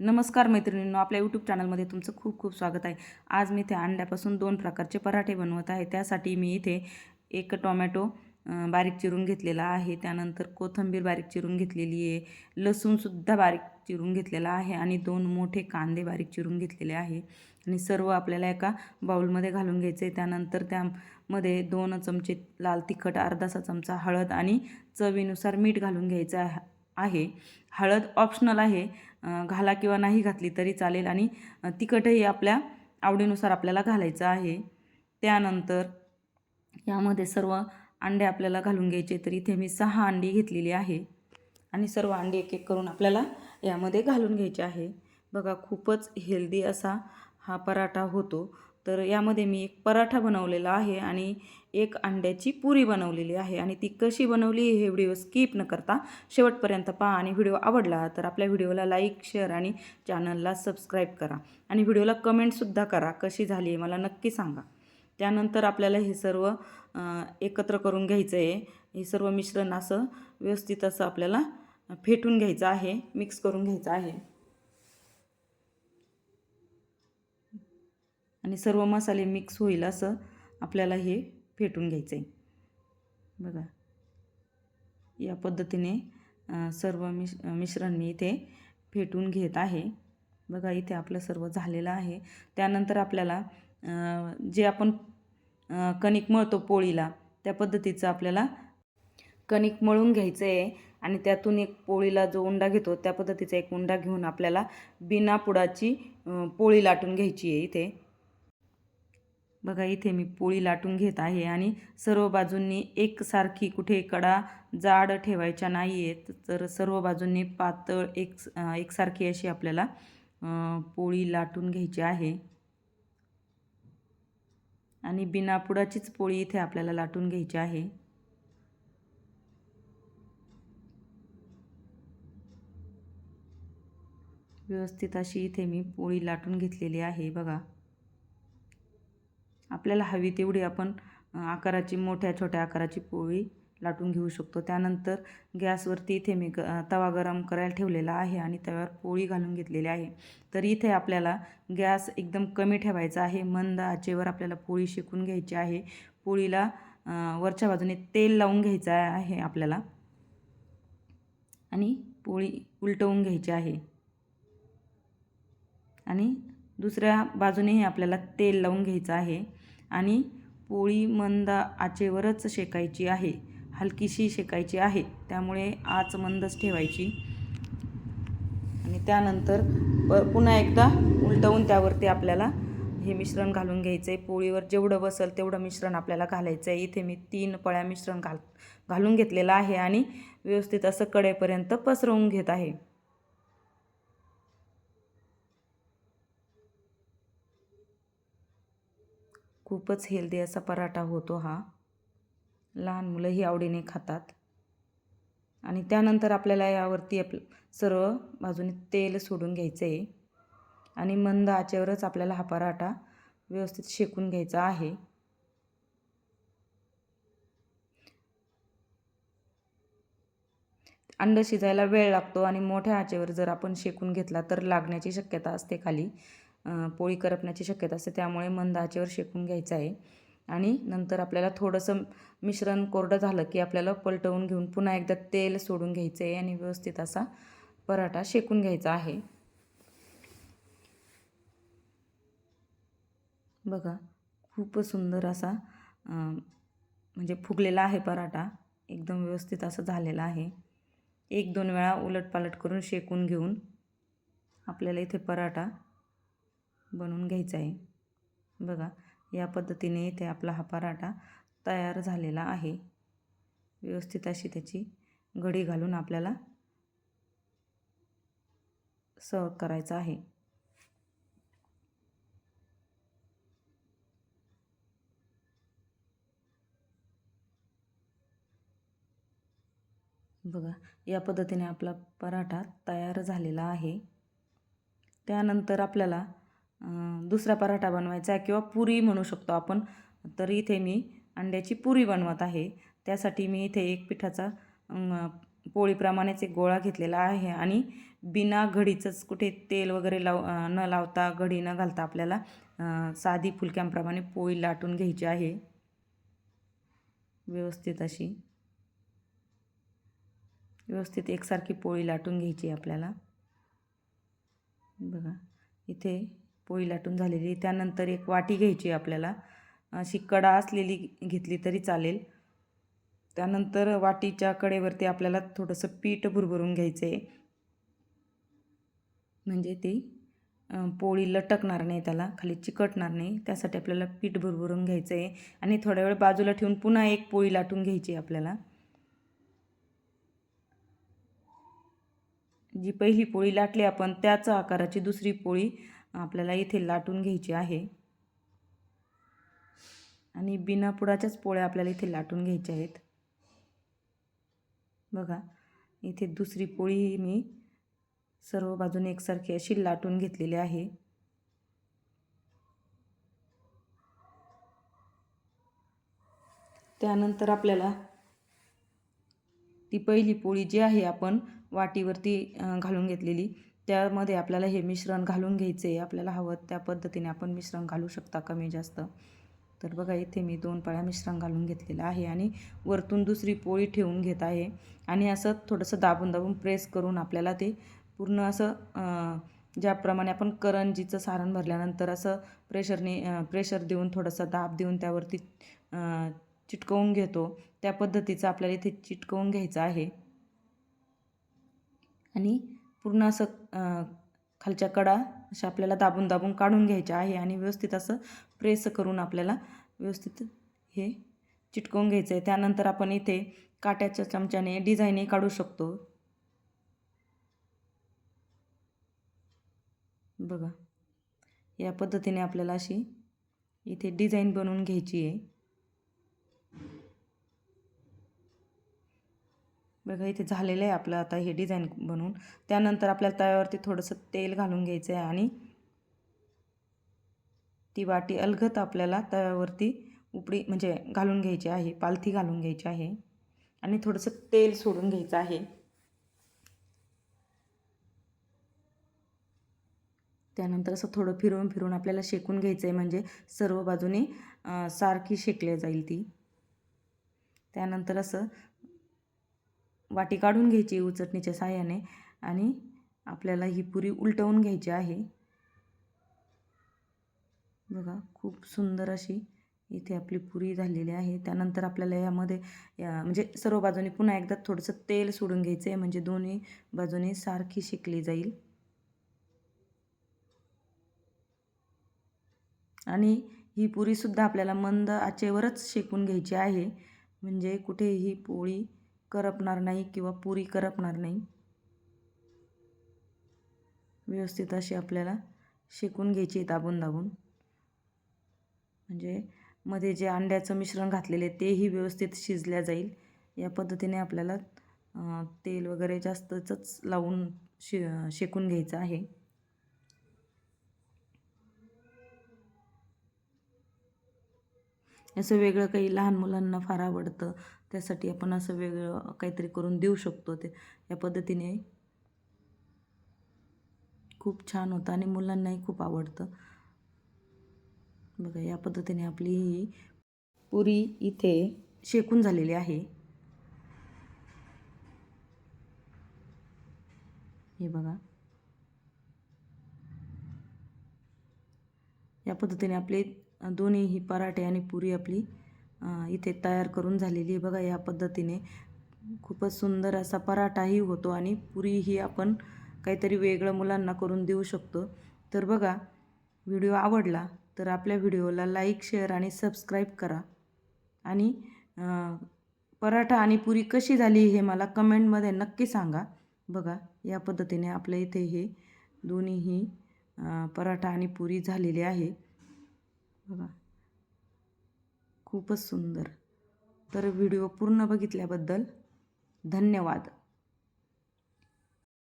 नमस्कार मैत्रिणींनो आपल्या यूट्यूब चॅनलमध्ये तुमचं खूप खूप स्वागत आहे. आज मी इथे अंड्यापासून दोन प्रकारचे पराठे बनवत आहे. त्यासाठी मी इथे एक टोमॅटो बारीक चिरून घेतलेला आहे. त्यानंतर कोथिंबीर बारीक चिरून घेतलेली आहे. लसूणसुद्धा बारीक चिरून घेतलेला आहे आणि दोन मोठे कांदे बारीक चिरून घेतलेले आहे. आणि सर्व आपल्याला एका बाउलमध्ये घालून घ्यायचे आहे त्यानंतर त्यामध्ये दोन चमचे लाल तिखट अर्धासा चमचा हळद आणि चवीनुसार मीठ घालून घ्यायचं आहे. हळद ऑप्शनल आहे. घाला किंवा नाही घातली तरी चालेल आणि तिखटही आपल्या आवडीनुसार आपल्याला घालायचं आहे. त्यानंतर यामध्ये सर्व अंडे आपल्याला घालून घ्यायचे तर इथे मी सहा अंडी घेतलेली आहे आणि सर्व अंडी एक एक करून आपल्याला यामध्ये घालून घ्यायचे आहे. बघा खूपच हेल्दी असा हा पराठा होतो. तर यामध्ये मी एक पराठा बनवलेला आहे आणि एक अंड्याची पुरी बनवलेली आहे आणि ती कशी बनवली हे व्हिडिओ स्किप न करता शेवटपर्यंत पहा आणि व्हिडिओ आवडला तर आपल्या व्हिडिओला लाईक शेअर आणि चॅनलला सबस्क्राईब करा आणि व्हिडिओला कमेंटसुद्धा करा कशी झाली आहे मला नक्की सांगा. त्यानंतर आपल्याला हे सर्व एकत्र करून घ्यायचं आहे हे सर्व मिश्रण असं व्यवस्थित असं आपल्याला फेटून घ्यायचं आहे मिक्स करून घ्यायचं आहे. आणि सर्व मसाले मिक्स होईल असं आपल्याला हे फेटून घ्यायचं आहे बघा. या पद्धतीने सर्व मिश मिश्रण मी इथे फेटून घेत आहे. बघा इथे आपलं सर्व झालेलं आहे. त्यानंतर आपल्याला जे आपण कणिक मळतो पोळीला त्या पद्धतीचं आपल्याला कणिक मळून घ्यायचं आहे आणि त्यातून एक पोळीला जो उंडा घेतो त्या पद्धतीचा एक उंडा घेऊन आपल्याला बिना पुडाची पोळी लाटून घ्यायची आहे इथे. बघा इथे मी पोळी लाटून घेत आहे आणि सर्व बाजूंनी एकसारखी कुठे कडा जाड ठेवायच्या नाही आहेत तर सर्व बाजूंनी पातळ एक एकसारखी अशी आपल्याला पोळी लाटून घ्यायची आहे. आणि बिनापुडाचीच पोळी इथे आपल्याला लाटून घ्यायची आहे. व्यवस्थित अशी इथे मी पोळी लाटून घेतलेली आहे बघा. आपल्याला हवी तेवढी आपण आकाराची मोठ्या छोट्या आकाराची पोळी लाटून घेऊ शकतो. त्यानंतर गॅसवरती इथे मी ग तवा गरम करायला ठेवलेला आहे आणि तव्यावर पोळी घालून घेतलेली आहे. तर इथे आपल्याला गॅस एकदम कमी ठेवायचा आहे. मंद आचेवर आपल्याला पोळी शेकून घ्यायची आहे. पोळीला वरच्या बाजूने तेल लावून घ्यायचं आहे आपल्याला. आणि पोळी उलटवून घ्यायची आहे. आणि दुसऱ्या बाजूनेही आपल्याला तेल लावून घ्यायचं आहे आणि पोळी मंद आचेवरच शेकायची आहे. हलकीशी शेकायची आहे. त्यामुळे आच मंदच ठेवायची. आणि त्यानंतर प पुन्हा एकदा उलटवून त्यावरती आपल्याला हे मिश्रण घालून घ्यायचं आहे पोळीवर जेवढं बसेल तेवढं मिश्रण आपल्याला घालायचं आहे इथे मी तीन पळ्या मिश्रण घाल घालून घेतलेलं आहे आणि व्यवस्थित असं कडेपर्यंत पसरवून घेत आहे. खूपच हेल्दी असा पराठा होतो हा. लहान मुलंही आवडीने खातात. आणि त्यानंतर आपल्याला यावरती आप सर्व बाजूने तेल सोडून घ्यायचं आहे आणि मंद आचेवरच आपल्याला हा पराठा व्यवस्थित शेकून घ्यायचा आहे. अंड शिजायला वेळ लागतो आणि मोठ्या आचेवर जर आपण शेकून घेतला तर लागण्याची शक्यता असते खाली. पोळी करपण्याची शक्यता असते. त्यामुळे मंद आचेवर शेकून घ्यायचं आहे. आणि नंतर आपल्याला थोडंसं मिश्रण कोरडं झालं की आपल्याला पलटवून घेऊन पुन्हा एकदा तेल सोडून घ्यायचं आहे आणि व्यवस्थित असा पराठा शेकून घ्यायचा आहे. बघा खूप सुंदर असा म्हणजे फुगलेला आहे पराठा. एकदम व्यवस्थित असं झालेला आहे. एक दोन वेळा उलटपालट करून शेकून घेऊन आपल्याला इथे पराठा बनवून घ्यायचा आहे. बघा या पद्धतीने इथे आपला हा पराठा तयार झालेला आहे. व्यवस्थित अशी त्याची घडी घालून आपल्याला सर्व करायचा आहे. बघा या पद्धतीने आपला पराठा तयार झालेला आहे. त्यानंतर आपल्याला दुसरा पराठा बनवायचा आहे किंवा पुरी म्हणू शकतो आपण. तर इथे मी अंड्याची पुरी बनवत आहे. त्यासाठी मी इथे एक पिठाचा पोळीप्रमाणेच एक गोळा घेतलेला आहे आणि बिना घडीचंच कुठे तेल वगैरे लाव न लावता घडी न घालता आपल्याला साधी फुलक्यांप्रमाणे पोळी लाटून घ्यायची आहे. व्यवस्थित अशी व्यवस्थित एकसारखी पोळी लाटून घ्यायची आहे आपल्याला. बघा इथे पोळी लाटून झालेली. त्यानंतर एक वाटी घ्यायची आहे आपल्याला. अशी कडा असलेली घेतली तरी चालेल. त्यानंतर वाटीच्या कडेवरती आपल्याला थोडंसं पीठ भुरभरून घ्यायचं आहे म्हणजे ती पोळी लटकणार नाही त्याला खाली चिकटणार नाही. त्यासाठी आपल्याला पीठ भुरभरून घ्यायचं आहे आणि थोड्या वेळ बाजूला ठेवून पुन्हा एक पोळी लाटून घ्यायची आहे आपल्याला. जी पहिली पोळी लाटली आपण त्याच आकाराची दुसरी पोळी आपल्याला इथे लाटून घ्यायची आहे. आणि बिना पुडाच्याच पोळ्या आपल्याला इथे लाटून घ्यायच्या आहेत. बघा इथे दुसरी पोळी मी सर्व बाजूने एकसारखी अशी लाटून घेतलेली आहे. त्यानंतर आपल्याला ती पहिली पोळी जी आहे आपण वाटीवरती घालून घेतलेली त्यामध्ये आपल्याला हे मिश्रण घालून घ्यायचे आपल्याला हवं त्या पद्धतीने आपण मिश्रण घालू शकता कमी जास्त. तर बघा इथे मी दोन पळ्या मिश्रण घालून घेतलेलं आहे आणि वरतून दुसरी पोळी ठेवून घेत आहे. आणि असं थोडंसं दाबून दाबून प्रेस करून आपल्याला ते पूर्ण असं ज्याप्रमाणे आपण करंजीचं सारण भरल्यानंतर असं प्रेशरने प्रेशर देऊन थोडंसं दाब देऊन त्यावरती चिटकवून घेतो. त्या पद्धतीचं आपल्याला इथे चिटकवून घ्यायचं आहे. आणि पूर्ण असं खालच्या कडा अशा आपल्याला दाबून दाबून काढून घ्यायच्या आहे आणि व्यवस्थित असं प्रेस करून आपल्याला व्यवस्थित हे चिटकवून घ्यायचं आहे. त्यानंतर आपण इथे काट्याच्या चमच्याने डिझाईनही काढू शकतो. बघा या पद्धतीने आपल्याला अशी इथे डिझाईन बनवून घ्यायची आहे. बघा इथे झालेलं आहे आपलं आता हे डिझाईन बनवून. त्यानंतर आपल्याला तव्यावरती थोडंसं तेल घालून घ्यायचं आहे आणि ती वाटी अलगत आपल्याला तव्यावरती उपडी म्हणजे घालून घ्यायची आहे पालथी घालून घ्यायची आहे आणि थोडंसं तेल सोडून घ्यायचं आहे. त्यानंतर असं थोडं फिरवून फिरवून आपल्याला शेकून घ्यायचं आहे म्हणजे सर्व बाजूने सारखी शेकली जाईल ती. त्यानंतर असं वाटी काढून घ्यायची उचटणीच्या साह्याने आणि आपल्याला ही पुरी उलटवून घ्यायची आहे. बघा खूप सुंदर अशी इथे आपली पुरी झालेली आहे. त्यानंतर आपल्याला यामध्ये या म्हणजे सर्व बाजूने पुन्हा एकदा थोडंसं तेल सोडून घ्यायचं आहे म्हणजे दोन्ही बाजूने सारखी शिकली जाईल. आणि ही पुरीसुद्धा आपल्याला मंद आचेवरच शेकून घ्यायची आहे. म्हणजे कुठेही पोळी करपणार नाही किंवा पुरी करपणार नाही. व्यवस्थित अशी आपल्याला शेकून घ्यायची दाबून दाबून म्हणजे मध्ये जे अंड्याचं मिश्रण घातलेले तेही व्यवस्थित शिजल्या जाईल. या पद्धतीने आपल्याला तेल वगैरे जास्तच लावून शे शेकून घ्यायचं आहे. असं वेगळं काही लहान मुलांना फार आवडतं. त्यासाठी आपण असं वेगळं काहीतरी करून देऊ शकतो ते. या पद्धतीने खूप छान होतं आणि मुलांनाही खूप आवडतं. बघा या पद्धतीने आपली ही पुरी इथे शेकून झालेली आहे. हे बघा. या पद्धतीने आपले दोन्ही ही पराठे आणि पुरी आपली इथे तयार करून झालेली आहे. बघा या पद्धतीने खूपच सुंदर असा पराठाही होतो आणि पुरीही आपण काहीतरी वेगळं मुलांना करून देऊ शकतो. तर बघा व्हिडिओ आवडला तर आपल्या व्हिडिओला लाईक शेअर आणि सबस्क्राईब करा. आणि पराठा आणि पुरी कशी झाली हे मला कमेंटमध्ये नक्की सांगा. बघा या पद्धतीने आपल्या इथे हे दोन्हीही पराठा आणि पुरी झालेली आहे. बघा. खूपच सुंदर. तर व्हिडिओ पूर्ण बघितल्याबद्दल धन्यवाद.